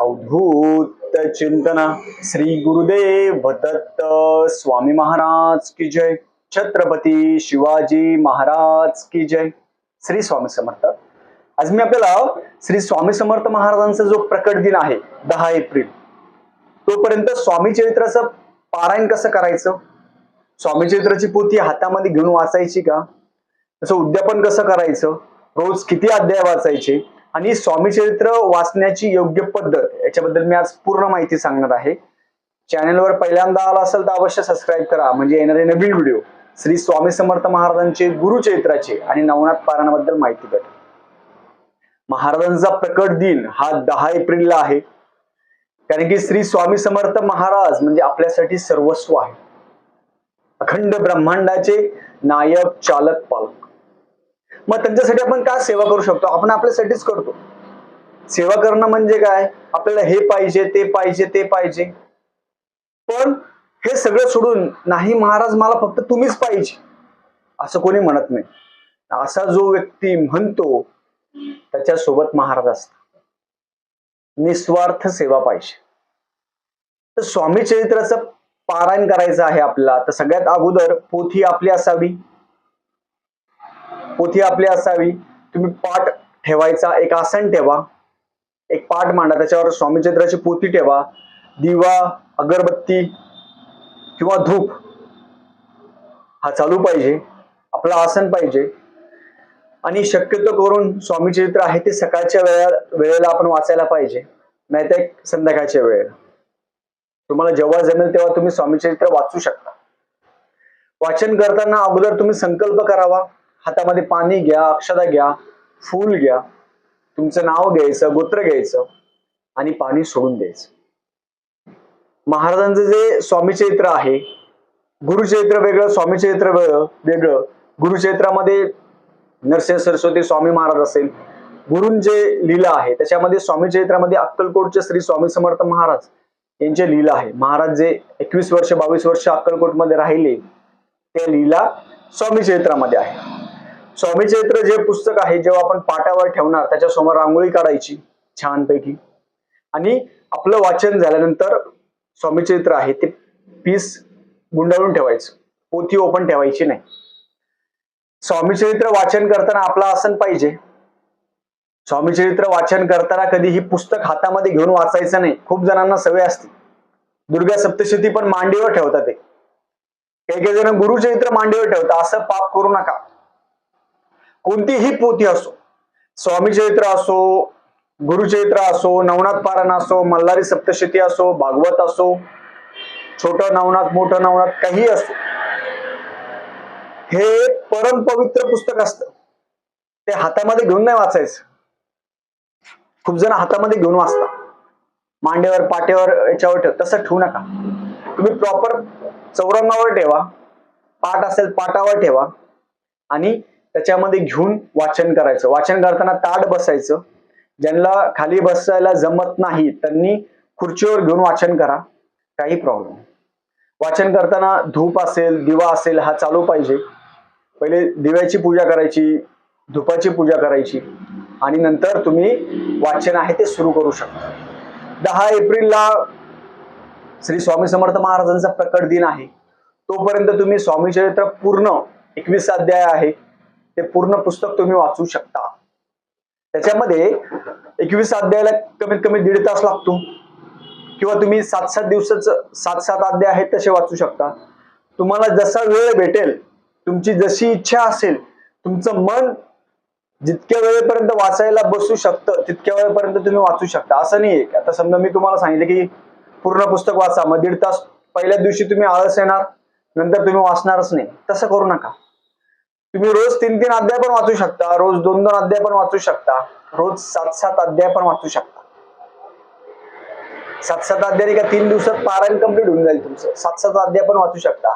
अवधूत चिंतन. श्री गुरुदेव दत्त स्वामी महाराज की जय. छत्रपती शिवाजी महाराज की जय. श्री स्वामी समर्थ. आज मी आपल्याला श्री स्वामी समर्थ महाराजांचा जो प्रकट दिन आहे दहा एप्रिल तोपर्यंत स्वामी चरित्राचं पारायण कसं करायचं? स्वामी चरित्राची पोथी हातामध्ये घेऊन वाचायची का? त्याचं उद्यापन कसं करायचं? रोज किती अध्याय वाचायचे? आणि स्वामी चरित्र वाचण्याची योग्य पद्धत याच्याबद्दल मी आज पूर्ण माहिती सांगणार आहे. चॅनलवर पहिल्यांदा आला असेल तर अवश्य सबस्क्राईब करा. म्हणजे येणारे नवीन व्हिडिओ श्री स्वामी समर्थ महाराजांचे गुरुचरित्राचे आणि नवनाथ पारायणाबद्दल माहिती भेटेल. महाराजांचा प्रकट दिन हा दहा एप्रिलला आहे. कारण की श्री स्वामी समर्थ महाराज म्हणजे आपल्यासाठी सर्वस्व आहे. अखंड ब्रह्मांडाचे नायक चालक पालक. मग त्यांच्यासाठी आपण काय सेवा करू शकतो? आपण आपल्यासाठीच करतो. सेवा करणं म्हणजे काय? आपल्याला हे पाहिजे ते पाहिजे ते पाहिजे. पण हे सगळं सोडून नाही महाराज मला फक्त तुम्हीच पाहिजे. असं कोणी म्हणत नाही. असा जो व्यक्ती म्हणतो त्याच्यासोबत महाराज असतात. निस्वार्थ सेवा पाहिजे. तर स्वामी चरित्राचं पारायण करायचं आहे आपला तर सगळ्यात अगोदर पोथी आपली असावी. पोथी आपली असावी. तुम्ही पाठ ठेवायचा एक आसन ठेवा. एक पाठ मांडा त्याच्यावर स्वामी चरित्राची पोथी ठेवा. दिवा अगरबत्ती किंवा धूप हा चालू पाहिजे. आपलं आसन पाहिजे. आणि शक्यतो करून स्वामी चरित्र आहे ते सकाळच्या वेळा वेळेला आपण वाचायला पाहिजे. नाहीतर एक संध्याकाळच्या वेळेला. तुम्हाला जेव्हा जमेल तेव्हा तुम्ही स्वामी चरित्र वाचू शकता. वाचन करताना अगोदर तुम्ही संकल्प करावा. हातामध्ये पाणी घ्या अक्षता घ्या फूल घ्या. तुमचं नाव घ्यायचं गोत्र घ्यायचं आणि पाणी सोडून द्यायचं. महाराजांचं जे स्वामीचरित्र आहे गुरुचरित्र वेगळं स्वामीचरित्र वेगळं वेगळं. गुरुचरित्रामध्ये नरसिंह सरस्वती स्वामी महाराज असेल. गुरुंचे लीला आहे त्याच्यामध्ये स्वामी चरित्रामध्ये अक्कलकोटचे श्री स्वामी समर्थ महाराज यांचे लीला आहे. महाराज जे एकवीस वर्ष बावीस वर्ष अक्कलकोटमध्ये राहिले ते लीला स्वामी चरित्रामध्ये आहे. स्वामी चरित्र जे पुस्तक आहे जेव्हा आपण पाटावर ठेवणार त्याच्यासमोर रांगोळी काढायची छानपैकी. आणि आपलं वाचन झाल्यानंतर स्वामी चरित्र आहे ते पीस गुंडाळून ठेवायचं. पोथी ओपन ठेवायची नाही. स्वामी चरित्र वाचन करताना आपलं आसन पाहिजे. स्वामी चरित्र वाचन करताना कधी ही पुस्तक हातामध्ये घेऊन वाचायचं नाही. खूप जणांना सवय असते. दुर्गा सप्तशती पण मांडीवर ठेवतात ते. काही काही जण गुरुचरित्र मांडीवर ठेवतात. असं पाप करू नका. कोणतीही पोथी असो स्वामी चरित्र असो गुरुचरित्र असो नवनाथ पारायण असो मल्हारी सप्तशती असो भागवत असो छोटं नवनाथ मोठं नवनाथ काही असो हे परम पवित्र पुस्तक असत. ते हातामध्ये घेऊन नाही वाचायचं. खूप जण हातामध्ये घेऊन वाचता मांड्यावर पाट्यावर याच्यावर ठेव तसं ठेवू नका. तुम्ही प्रॉपर चौरंगावर ठेवा पाठ असेल पाटावर ठेवा आणि त्याच्यामध्ये घेऊन वाचन करायचं. वाचन करताना ताट बसायचं. ज्यांना खाली बसायला जमत नाही त्यांनी खुर्चीवर घेऊन वाचन करा. काही प्रॉब्लेम नाही. वाचन करताना धूप असेल दिवा असेल हा चालू पाहिजे. पहिले दिव्याची पूजा करायची धुपाची पूजा करायची आणि नंतर तुम्ही वाचन आहे ते सुरू करू शकता. दहा एप्रिलला श्री स्वामी समर्थ महाराजांचा प्रकट दिन आहे. तोपर्यंत तुम्ही स्वामी चरित्र पूर्ण एकवीस अध्याय आहे. ते पूर्ण पुस्तक तुम्ही वाचू शकता. त्याच्यामध्ये एकवीस अध्यायाला कमीत कमी दीड तास लागतो. किंवा तुम्ही सात सात दिवसाचं सात सात अध्याय आहेत तसे वाचू शकता. तुम्हाला जसा वेळ भेटेल तुमची जशी इच्छा असेल तुमचं मन जितक्या वेळेपर्यंत वाचायला बसू शकतं तितक्या वेळेपर्यंत तुम्ही वाचू शकता. असं नाही आहे आता समजा मी तुम्हाला सांगितलं की पूर्ण पुस्तक वाचा. मग दीड तास पहिल्या दिवशी तुम्ही आळस येणार नंतर तुम्ही वाचणारच नाही. तसं करू नका. तुम्ही रोज तीन तीन अध्याय पण वाचू शकता रोज दोन दोन अध्याय पण वाचू शकता रोज सात सात अध्याय पण वाचू शकता. सात सात अध्याय का तीन दिवसात पारायण कंप्लीट होऊन जाईल तुमचं. सात सात अध्याय पण वाचू शकता.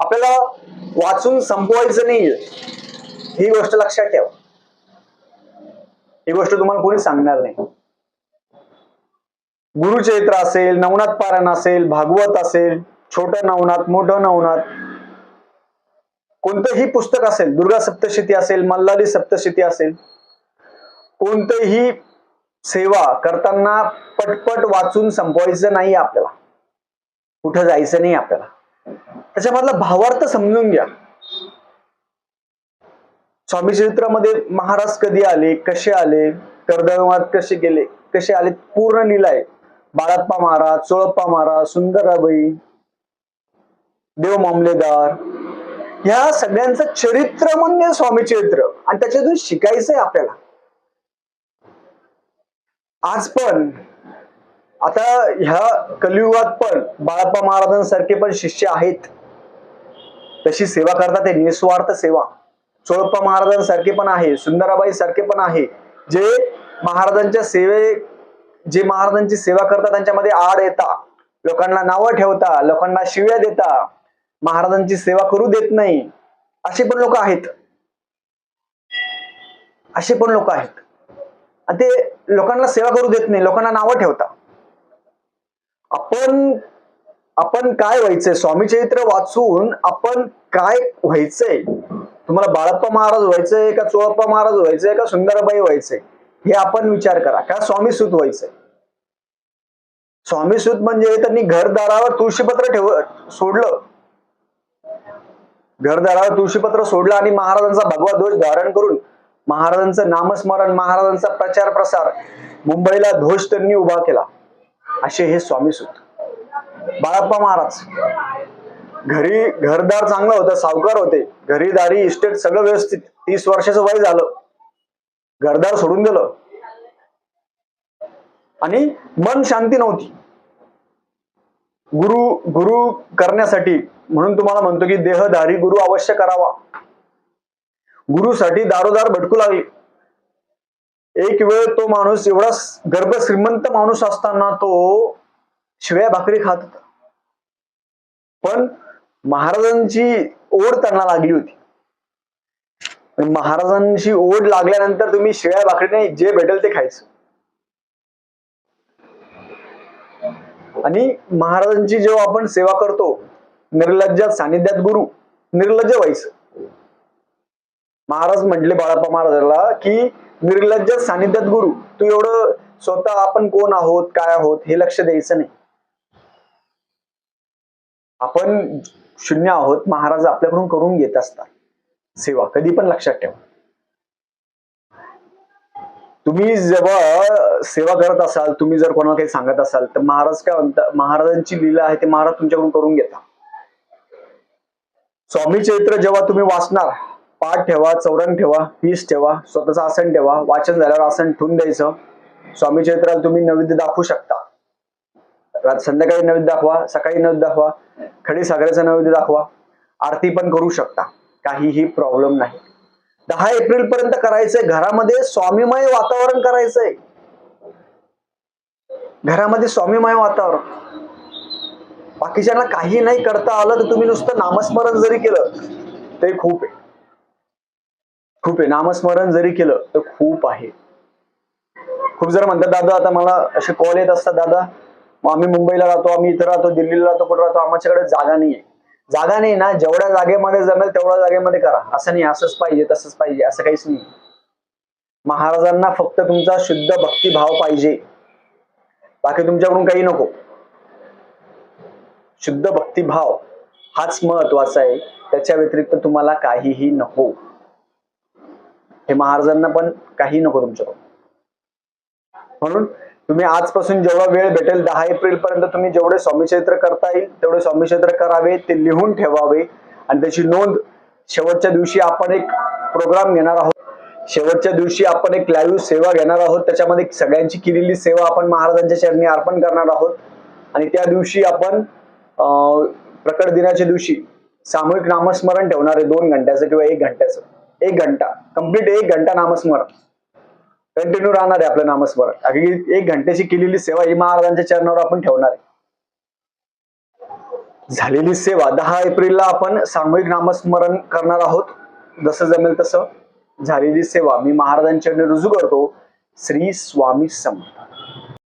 आपल्याला वाचून संपवायचं नाही ही गोष्ट लक्षात ठेवा. ही गोष्ट तुम्हाला कोणी सांगणार नाही. गुरुचरित्र असेल नवनाथ पारायण असेल भागवत असेल छोटं नवनाथ मोठं नवनाथ कोणतंही पुस्तक असेल दुर्गा सप्तशती असेल मल्लाली सप्तशती असेल कोणतंही सेवा करताना पटपट वाचून संपवायचं नाही आपल्याला. कुठं जायचं नाही आपल्याला. त्याच्यामधला भावार्थ समजून घ्या. स्वामी चरित्रामध्ये महाराज कधी आले कसे आले कर्दळवाद कसे गेले कसे आले पूर्ण लिलाय बाळाप्पा महाराज चोळप्पा महाराज सुंदराबाई देव मामलेदार ह्या सगळ्यांचं चरित्र म्हणजे स्वामी चरित्र. आणि त्याच्यातून शिकायचंय आपल्याला. आज पण आता ह्या कलियुगात पण बाळाप्पा महाराजांसारखे पण शिष्य आहेत. तशी सेवा करतात ते निस्वार्थ सेवा. चोळप्पा महाराजांसारखे पण आहे सुंदराबाई सारखे पण आहे. जे महाराजांच्या सेवे जे महाराजांची सेवा करतात त्यांच्यामध्ये आड येता. लोकांना नावं ठेवता लोकांना शिव्या देता. महाराजांची सेवा करू देत नाही. असे पण लोक आहेत. असे पण लोक आहेत. आणि ते लोकांना सेवा करू देत नाही. लोकांना नावं ठेवता आपण आपण काय व्हायचंय? स्वामी चरित्र वाचून आपण काय व्हायचंय? तुम्हाला बाळप्पा महाराज व्हायचंय का चोळप्पा महाराज व्हायचंय का सुंदराबाई व्हायचंय? हे आपण विचार करा. का स्वामी सूत व्हायचंय? स्वामी सूत म्हणजे त्यांनी घरदारावर तुळशीपत्र ठेव सोडलं. घरदारावर तुळशीपत्र सोडलं आणि महाराजांचा भगवा ध्वज धारण करून महाराजांचं नामस्मरण महाराजांचा प्रचार प्रसार मुंबईला ध्वज त्यांनी उभा केला. असे हे स्वामी सुत. बाळाप्पा महाराज घरी घरदार चांगलं होतं सावकार होते. घरी दारी इस्टेट सगळं व्यवस्थित. तीस वर्षाचं वय झालं. घरदार सोडून दिलं. आणि मन शांती नव्हती. गुरु गुरु करण्यासाठी म्हणून तुम्हाला म्हणतो की देहधारी गुरु अवश्य करावा. गुरुसाठी दारोदार भटकू लागले. एक वेळ तो माणूस एवढा गर्भ श्रीमंत माणूस असताना तो शिव्या भाकरी खात होता. पण महाराजांची ओढ त्यांना लागली होती. महाराजांची ओढ लागल्यानंतर तुम्ही शिळ्या भाकरी नाही जे भेटेल ते खायचं. आणि महाराजांची जेव्हा आपण सेवा करतो निर्लज्जात सानिध्यात गुरु निर्लज्ज व्हायचं महाराज म्हटले बाळाप्पा महाराजाला की निर्लज्जात सानिध्यात गुरु तू एवढं स्वतः आपण कोण आहोत काय आहोत हे लक्ष द्यायचं नाही. आपण शून्य आहोत महाराज आपल्याकडून करून घेत असतात. सेवा कधी पण लक्षात ठेवा. तुम्ही जेव्हा सेवा करत असाल तुम्ही जर कोणाला काही सांगत असाल तर महाराज काय म्हणतात महाराजांची लीला आहे ते महाराज तुमच्याकडून करून घेता. स्वामी चरित्र जेव्हा तुम्ही वाचणार पाठ ठेवा चौरंग ठेवा पीस ठेवा स्वतःचं आसन ठेवा वाचन झाल्यावर आसन ठेवून द्यायचं. स्वामी चरित्राला तुम्ही नैवेद्य दाखवू शकता. रात संध्याकाळी नैवेद्य दाखवा सकाळी नैवेद्य दाखवा खडी सागराचा नैवेद्य दाखवा आरती पण करू शकता. काहीही प्रॉब्लेम नाही. दहा एप्रिल पर्यंत करायचंय. घरामध्ये स्वामीमय वातावरण करायचंय. घरामध्ये स्वामीमय वातावरण. बाकीच्यांना काही नाही करता आलं तर तुम्ही नुसतं नामस्मरण जरी केलं ते खूप आहे. खूप आहे. नामस्मरण जरी केलं तर खूप आहे. खूप जर म्हणतात दादा आता मला असे कॉल येत असतात दादा. मग आम्ही मुंबईला राहतो आम्ही इथं राहतो दिल्लीला राहतो कुठं राहतो आमच्याकडे जागा नाहीये. जागा नाही ना जेवढ्या जागेमध्ये जमेल तेवढ्या जागेमध्ये करा. असं नाही असंच पाहिजे तसंच पाहिजे असं काहीच नाही. महाराजांना फक्त तुमचा शुद्ध भक्तिभाव पाहिजे. बाकी तुमच्याकडून काही नको. शुद्ध भक्तिभाव हाच महत्त्वाचा आहे. त्याच्या व्यतिरिक्त तुम्हाला काहीही नको. हे महाराजांना पण काही नको तुमच्याकडून. म्हणून तुम्ही आजपासून जेवढा वेळ भेटेल दहा एप्रिल पर्यंत तुम्ही जेवढे स्वामीचरित्र करता येईल तेवढे स्वामीचरित्र करावे ते लिहून ठेवावे. आणि त्याची नोंद शेवटच्या दिवशी आपण एक प्रोग्राम घेणार आहोत. शेवटच्या दिवशी आपण एक लाईव्ह सेवा घेणार आहोत. त्याच्यामध्ये सगळ्यांची केलेली सेवा आपण महाराजांच्या चरणी अर्पण करणार आहोत. आणि त्या दिवशी आपण प्रकट दिनाच्या दिवशी सामूहिक नामस्मरण ठेवणार आहे दोन घंट्याचं किंवा एक घंट्याचं. एक घंटा कंप्लीट एक घंटा नामस्मरण. कंटिन्यू राहणार आहे आपलं नामस्मरण. अगदी एक घंट्याची केलेली सेवा ही महाराजांच्या चरणावर आपण ठेवणार आहे. झालेली सेवा दहा एप्रिलला आपण सामूहिक नामस्मरण करणार आहोत. जसं जमेल तसं. झालेली सेवा मी महाराजांच्या रुजू करतो. श्री स्वामी समर्थ.